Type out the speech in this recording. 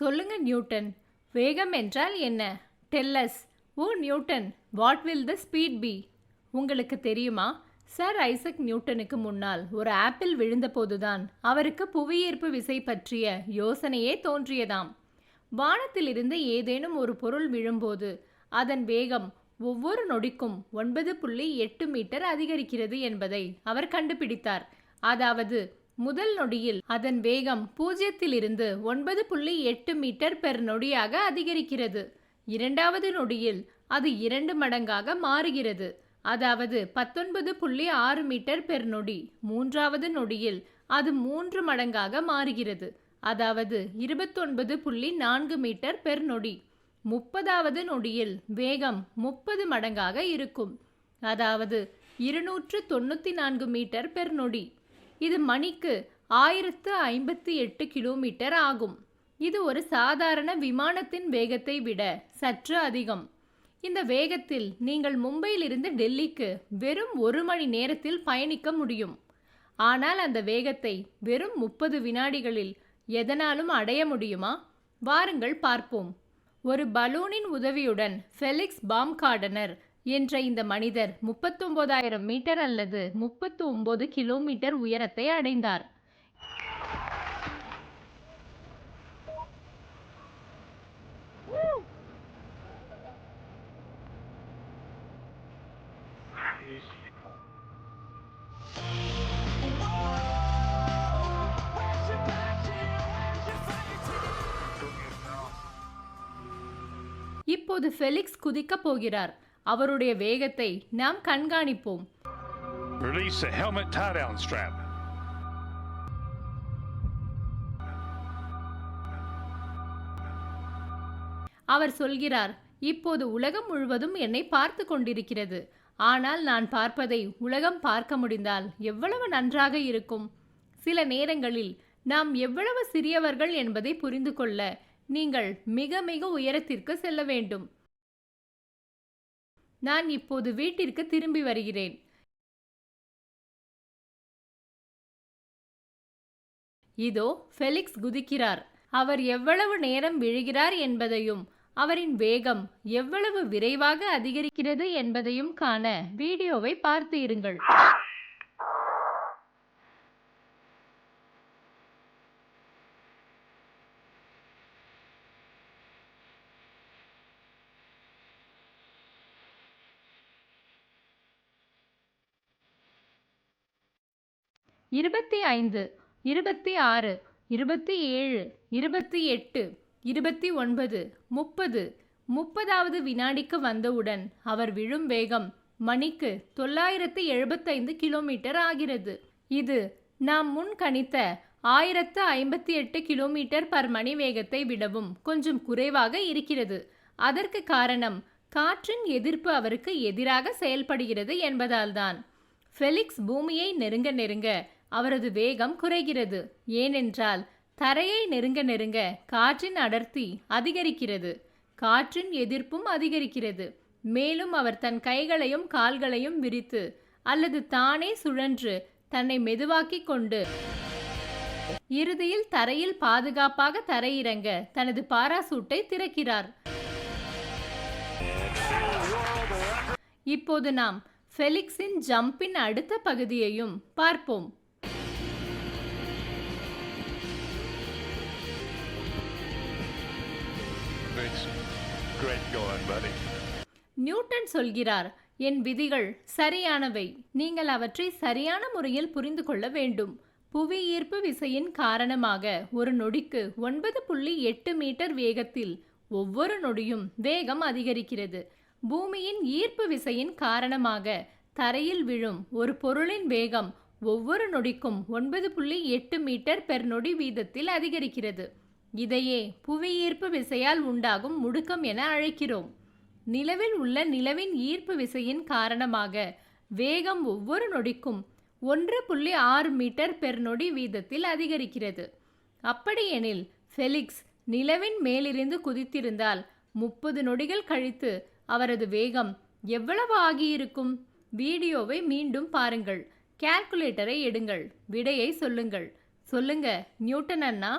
சொல்லுங்க நியூட்டன். வேகம் என்றால் என்ன? Tells us O Newton. What will the speed be உங்களுக்கு தெரியுமா? சர் ஐசக் நியூட்டனுக்கு முன்னால் ஒரு ஆப்பிள் விழுந்தபோதுதான் அவருக்கு புவியீர்ப்பு விசை பற்றிய யோசனையே தோன்றியதாம். வானத்திலிருந்து ஏதேனும் ஒரு பொருள் விழும்போது அதன் வேகம் ஒவ்வொரு நொடிக்கும் ஒன்பது புள்ளி எட்டு மீட்டர் அதிகரிக்கிறது என்பதை அவர் கண்டுபிடித்தார். அதாவது முதல் நொடியில் அதன் வேகம் பூஜ்ஜியத்திலிருந்து ஒன்பது புள்ளி எட்டு மீட்டர் பெர் நொடியாக அதிகரிக்கிறது. இரண்டாவது நொடியில் அது இரண்டு மடங்காக மாறுகிறது. அதாவது பத்தொன்பது புள்ளி ஆறு மீட்டர் பெர் நொடி. மூன்றாவது நொடியில் அது மூன்று மடங்காக மாறுகிறது. அதாவது இருபத்தொன்பது புள்ளி நான்கு மீட்டர் பெர் நொடி. முப்பதாவது நொடியில் வேகம் முப்பது மடங்காக இருக்கும். அதாவது இருநூற்று தொண்ணூற்றி நான்கு மீட்டர் பெர் நொடி. இது மணிக்கு ஆயிரத்து ஐம்பத்தி எட்டு கிலோமீட்டர் ஆகும். இது ஒரு சாதாரண விமானத்தின் வேகத்தை விட சற்று அதிகம். இந்த வேகத்தில் நீங்கள் மும்பையிலிருந்து டெல்லிக்கு வெறும் ஒரு மணி நேரத்தில் பயணிக்க முடியும். ஆனால் அந்த வேகத்தை வெறும் முப்பது வினாடிகளில் எதனாலும் அடைய முடியுமா? வாருங்கள் பார்ப்போம். ஒரு பலூனின் உதவியுடன் ஃபெலிக்ஸ் பாம்கார்டனர் என்ற இந்த மனிதர் முப்பத்தொன்பதாயிரம் மீட்டர் அல்லது முப்பத்து ஒன்பது கிலோமீட்டர் உயரத்தை அடைந்தார். இப்போது ஃபெலிக்ஸ் குதிக்கப் போகிறார். அவருடைய வேகத்தை நாம் கண்காணிப்போம். Release the helmet tie down strap. அவர் சொல்கிறார் இப்போது உலகம் முழுவதும் என்னை பார்த்து கொண்டிருக்கிறது. ஆனால் நான் பார்ப்பதை உலகம் பார்க்க முடிந்தால் எவ்வளவு நன்றாக இருக்கும். சில நேரங்களில் நாம் எவ்வளவு சிறியவர்கள் என்பதை புரிந்து கொள்ள நீங்கள் மிக மிக உயரத்திற்கு செல்ல வேண்டும். நான் இப்போது வீட்டிற்கு திரும்பி வருகிறேன். இதோ ஃபெலிக்ஸ் குதிக்கிறார். அவர் எவ்வளவு நேரம் விழுகிறார் என்பதையும் அவரின் வேகம் எவ்வளவு விரைவாக அதிகரிக்கிறது என்பதையும் காண வீடியோவை பார்த்து இருங்கள். இருபத்தி ஐந்து இருபத்தி ஆறு இருபத்தி ஏழு இருபத்தி எட்டு இருபத்தி ஒன்பது முப்பது. முப்பதாவது வினாடிக்கு வந்தவுடன் அவர் விழும் வேகம் மணிக்கு தொள்ளாயிரத்து எழுபத்தைந்து கிலோமீட்டர் ஆகிறது. இது நாம் முன் கணித்த ஆயிரத்து ஐம்பத்தி எட்டு கிலோமீட்டர் பர் மணி வேகத்தை விடவும் கொஞ்சம் குறைவாக இருக்கிறது. அதற்கு காரணம் காற்றின் எதிர்ப்பு அவருக்கு எதிராக செயல்படுகிறது என்பதால்தான். ஃபெலிக்ஸ் பூமியை நெருங்க நெருங்க அவரது வேகம் குறைகிறது. ஏனென்றால் தரையை நெருங்க நெருங்க காற்றின் அடர்த்தி அதிகரிக்கிறது. காற்றின் எதிர்ப்பும் அதிகரிக்கிறது. மேலும் அவர் தன் கைகளையும் கால்களையும் விரித்து அல்லது தானே சுழன்று தன்னை மெதுவாக்கிக் கொண்டு இறுதியில் தரையில் பாதுகாப்பாக தரையிறங்க தனது பாராசூட்டை திறக்கிறார். இப்போது நாம் ஃபெலிக்ஸின் ஜம்பின் அடுத்த பகுதியையும் பார்ப்போம். நியூட்டன் சொல்கிறார் என் விதிகள் சரியானவை. நீங்கள் அவற்றை சரியான முறையில் புரிந்து கொள்ள வேண்டும். புவி ஈர்ப்பு விசையின் காரணமாக ஒரு நொடிக்கு ஒன்பது புள்ளி எட்டு மீட்டர் வேகத்தில் ஒவ்வொரு நொடியும் வேகம் அதிகரிக்கிறது. பூமியின் ஈர்ப்பு விசையின் காரணமாக தரையில் விழும் ஒரு பொருளின் வேகம் ஒவ்வொரு நொடிக்கும் ஒன்பது புள்ளி எட்டு மீட்டர் பெர் நொடி வீதத்தில் அதிகரிக்கிறது. இதையே புவியீர்ப்பு விசையால் உண்டாகும் முடுக்கம் என அழைக்கிறோம். நிலவில் உள்ள நிலவின் ஈர்ப்பு விசையின் காரணமாக வேகம் ஒவ்வொரு நொடிக்கும் ஒன்று புள்ளி ஆறு மீட்டர் பெர் நொடி வீதத்தில் அதிகரிக்கிறது. அப்படியெனில் ஃபெலிக்ஸ் நிலவின் மேலிருந்து குதித்திருந்தால் முப்பது நொடிகள் கழித்து அவரது வேகம் எவ்வளவு ஆகியிருக்கும்? வீடியோவை மீண்டும் பாருங்கள். கால்குலேட்டரை எடுங்கள். விடையை சொல்லுங்கள். சொல்லுங்க நியூட்டன் அண்ணா.